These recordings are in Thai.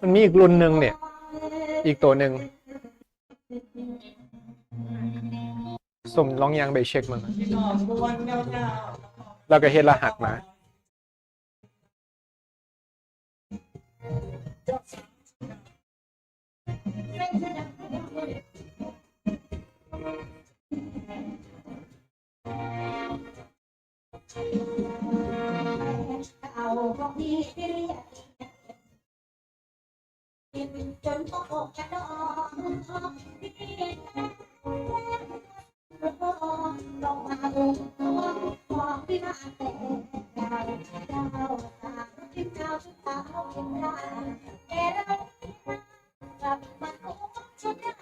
มันมีอีกรุ่นหนึ่งเนี่ย อีกตัวหนึ่งสมลองยางไปเช็คมึงแล้วก็เฮ็ดรหัสมาเอาพวกนี้เรียก กินจนโตกระดองลงมาลงของพี่มาแต่ดาวดาวตาทิมดาวชุดตาทิมดาวแกเรากลับมาโอ้ชุดดาว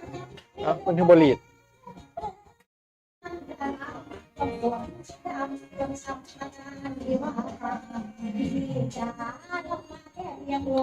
เอ้ามันคือบรีดที่จ๋าลงมาแค่ยังรว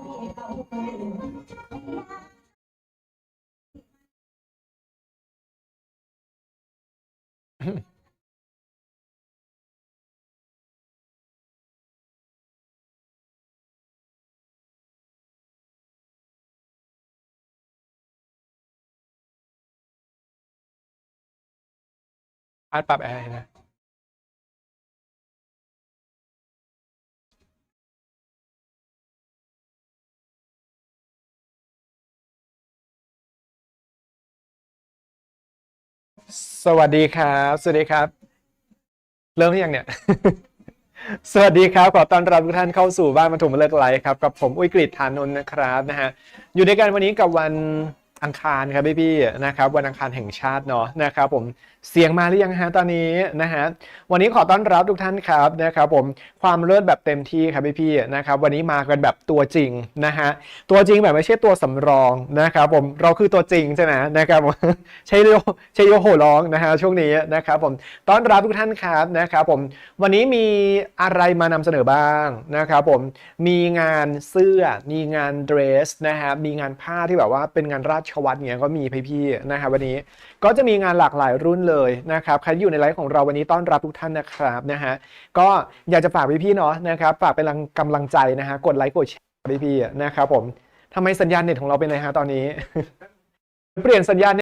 ไม่ยอ สวัสดีครับ สวัสดีครับ เริ่มหรือยังเนี่ย สวัสดีครับ ขอต้อนรับทุกท่านเข้าสู่บ้านมาถุมเลิกไลฟ์ครับ กับผมอุ้ยกฤษฐานนท์นะครับนะฮะ อยู่ในการวันนี้กับวัน อังคารครับพี่พี่ๆนะครับวันอังคารแห่งชาติเนาะนะครับผมเสียงมาหรือยังฮะตอนนี้นะฮะวันนี้ขอต้อนรับทุกท่านครับนะครับผมความเลิศแบบเต็มที่ครับพี่พี่ๆนะครับวันนี้มากันแบบตัวจริงนะฮะตัวจริงแบบไม่ใช่ตัวสำรองนะครับผมเราคือตัวจริงใช่ไหมนะครับผมใช่โยใช่โยโหร้องนะฮะช่วงนี้นะครับผมต้อนรับทุกท่านครับนะครับผมวันนี้มีอะไรมานำเสนอบ้างนะครับผมมีงานเสื้อมีงานเดรสนะฮะมีงานผ้าที่แบบว่าเป็นงานราชวัตเนี่ยก็มีพี่ๆนะครับวันนี้ก็จะมีงานหลากหลายรุ่นเลยนะครับใครอยู่ในไลฟ์ของเราวันนี้ต้อนรับทุกท่านนะครับนะฮะก็อยากจะฝากพี่ๆเนาะนะครับฝากเป็นกำลังใจนะฮะกดไลค์กดแชร์พี่ๆนะครับผมทำไมสัญญาณเน็ตของเราเป็นไงฮะตอนนี้ เปลี่ยนสัญญาณ